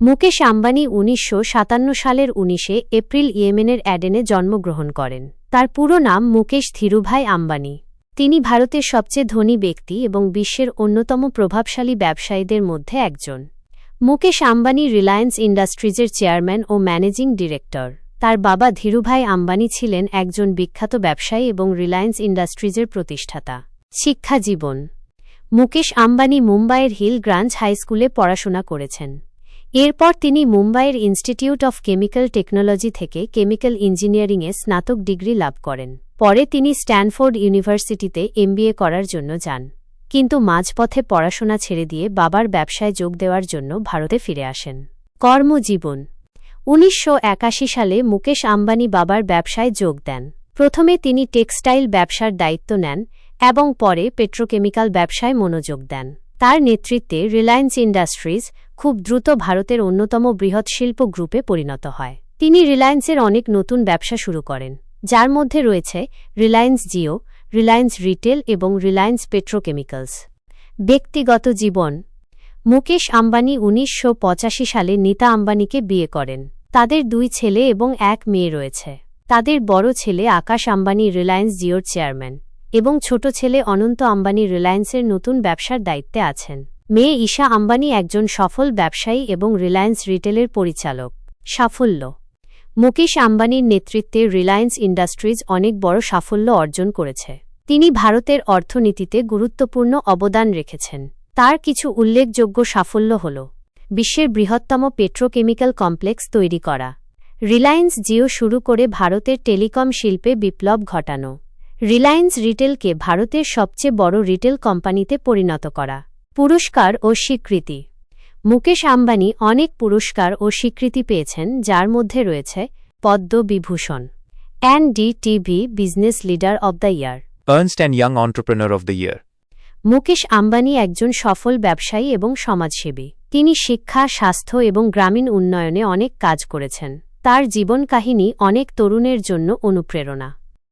মুকেশ আম্বানি উনিশশো সাতান্ন সালের উনিশে এপ্রিল ইয়েমেনের অ্যাডেনে জন্মগ্রহণ করেন। তার পুরো নাম মুকেশ ধীরুভাই আম্বানি। তিনি ভারতের সবচেয়ে ধনী ব্যক্তি এবং বিশ্বের অন্যতম প্রভাবশালী ব্যবসায়ীদের মধ্যে একজন। মুকেশ আম্বানি রিলায়েন্স ইন্ডাস্ট্রিজের চেয়ারম্যান ও ম্যানেজিং ডিরেক্টর। তার বাবা ধীরুভাই আম্বানি ছিলেন একজন বিখ্যাত ব্যবসায়ী এবং রিলায়েন্স ইন্ডাস্ট্রিজের প্রতিষ্ঠাতা। শিক্ষা জীবন মুকেশ আম্বানি মুম্বাইয়ের হিল গ্রাঞ্জ হাই স্কুলে পড়াশোনা করেছেন। এরপর তিনি মুম্বাইয়ের ইনস্টিটিউট অফ কেমিক্যাল টেকনোলজি থেকে কেমিক্যাল ইঞ্জিনিয়ারিংয়ে স্নাতক ডিগ্রি লাভ করেন। পরে তিনি স্ট্যানফোর্ড ইউনিভার্সিটিতে এমবিএ করার জন্য যান। কিন্তু মাঝপথে পড়াশোনা ছেড়ে দিয়ে বাবার ব্যবসায় যোগ দেওয়ার জন্য ভারতে ফিরে আসেন। কর্মজীবন। উনিশশো একাশি সালে মুকেশ আম্বানি বাবার ব্যবসায় যোগ দেন। প্রথমে তিনি টেক্সটাইল ব্যবসার দায়িত্ব নেন এবং পরে পেট্রোকেমিক্যাল ব্যবসায় মনোযোগ দেন। তার নেতৃত্বে রিলায়েন্স ইন্ডাস্ট্রিজ খুব দ্রুত ভারতের অন্যতম বৃহৎ শিল্প গ্রুপে পরিণত হয়। তিনি রিলায়েন্সের অনেক নতুন ব্যবসা শুরু করেন, যার মধ্যে রয়েছে রিলায়েন্স জিও, রিলায়েন্স রিটেল এবং রিলায়েন্স পেট্রোকেমিক্যালস। ব্যক্তিগত জীবন। মুকেশ আম্বানি উনিশশো পঁচাশি সালে নীতা আম্বানিকে বিয়ে করেন। তাদের দুই ছেলে এবং এক মেয়ে রয়েছে। তাদের বড় ছেলে আকাশ আম্বানি রিলায়েন্স জিওর চেয়ারম্যান এবং ছোট ছেলে অনন্ত আম্বানি রিলায়েন্সের নতুন ব্যবসার দায়িত্বে আছেন। মেয়ে ঈশা আম্বানি একজন সফল ব্যবসায়ী এবং রিলায়েন্স রিটেলের পরিচালক। সাফল্য। মুকেশ আম্বানির নেতৃত্বে রিলায়েন্স ইন্ডাস্ট্রিজ অনেক বড় সাফল্য অর্জন করেছে। তিনি ভারতের অর্থনীতিতে গুরুত্বপূর্ণ অবদান রেখেছেন। তার কিছু উল্লেখযোগ্য সাফল্য হল বিশ্বের বৃহত্তম পেট্রোকেমিক্যাল কমপ্লেক্স তৈরি করা, রিলায়েন্স জিও শুরু করে ভারতের টেলিকম শিল্পে বিপ্লব ঘটানো, রিলায়েন্স রিটেলকে ভারতের সবচেয়ে বড় রিটেল কোম্পানিতে পরিণত করা। পুরস্কার ও স্বীকৃতি। মুকেশ আম্বানি অনেক পুরস্কার ও স্বীকৃতি পেয়েছেন যার মধ্যে রয়েছে Padma Vibhushan NDTV business leader of the year Ernst and Young Entrepreneur of the Year. Mukesh Ambani একজন সফল ব্যবসায়ী এবং সমাজসেবী। তিনি শিক্ষা স্বাস্থ্য এবং গ্রামীণ উন্নয়নে অনেক কাজ করেছেন। তার জীবন কাহিনী অনেক তরুণের জন্য অনুপ্রেরণা।